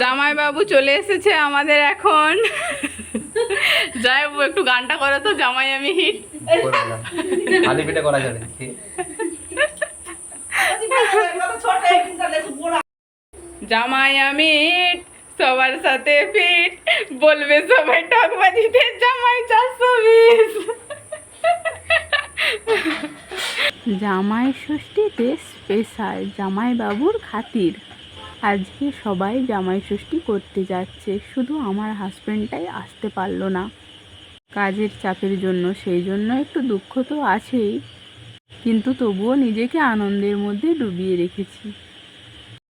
জামাইবাবু চলে এসেছে আমাদের এখন। যাই বাবু একটু গানটা করো তো জামাই আমি। হিট খালি পেটে করা যাবে। জামাই আমি হিট সবার সাথে ফিট। বলবে সবাই টকবাজিতে জামাই চারশো বিশ। জামাই ষষ্ঠীতে স্পেশাল জামাই বাবুর খাতির। আজকে সবাই জামাই ষষ্ঠী করতে যাচ্ছে। শুধু আমার হাজব্যান্ডটাই আসতে পারল না। কাজের চাপের জন্য, সেই জন্য একটু দুঃখ তো আছেই। কিন্তু তবুও নিজেকে আনন্দের মধ্যে ডুবিয়ে রেখেছি।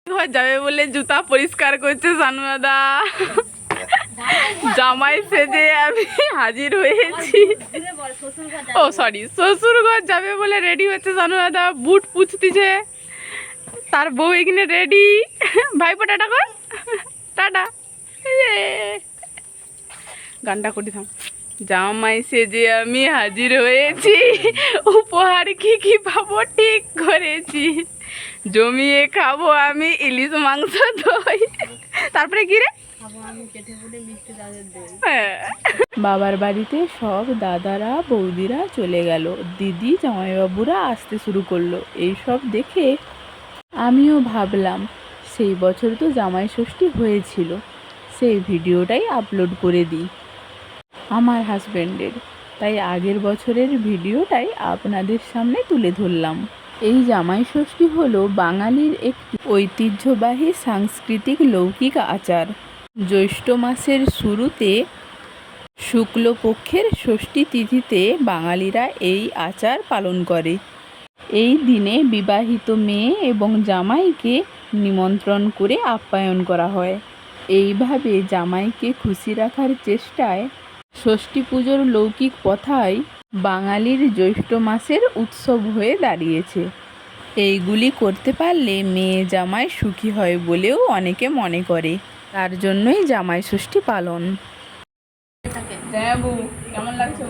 ঘর যাবে বলে জুতা পরিষ্কার করছে সানুয়াদা জামাই সেজে আমি হাজির হয়েছি। ও সরি শ্বশুর ঘর যাবে বলে রেডি হচ্ছে সানুয়াদা বুট পুছতিছে তার বউ এখানে রেডি ভাইপো টাটা কর। টাটা। গানটা করি থাম জামাই সেজে আমি হাজির হয়েছি। উপহার কি কি পাবো ঠিক করেছি। জমিয়ে খাব আমি ইলিশ মাংস দই। তারপরে কি রে? হ্যাঁ। বাবার বাড়িতে সব দাদারা বৌদিরা চলে গেল। দিদি জামাইবাবুরা আসতে শুরু করল। এই সব দেখে আমিও ভাবলাম, সেই বছর তো জামাই ষষ্ঠী হয়েছিল, সেই ভিডিওটাই আপলোড করে দিই। আমার হাজব্যান্ডের তাই আগের বছরের ভিডিওটাই আপনাদের সামনে তুলে ধরলাম। এই জামাই ষষ্ঠী হলো বাঙালির একটি ঐতিহ্যবাহী সাংস্কৃতিক লৌকিক আচার। জ্যৈষ্ঠ মাসের শুরুতে শুক্লপক্ষের ষষ্ঠী তিথিতে বাঙালিরা এই আচার পালন করে। এই দিনে বিবাহিত মেয়ে এবং জামাইকে নিমন্ত্রণ করে আপ্যায়ন করা হয়। এইভাবে জামাইকে খুশি রাখার চেষ্টায় ষষ্ঠী পুজোর লৌকিক প্রথায় বাঙালির জ্যৈষ্ঠ মাসের উৎসব হয়ে দাঁড়িয়েছে। এইগুলি করতে পারলে মেয়ে জামাই সুখী হয় বলেও অনেকে মনে করে। তার জন্যই জামাই ষষ্ঠী পালন। কেমন লাগছে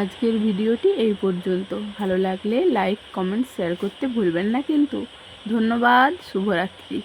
আজকের ভিডিওটি এই পর্যন্ত। ভালো লাগলে লাইক কমেন্ট শেয়ার করতে ভুলবেন না কিন্তু। ধন্যবাদ, শুভরাত্রি।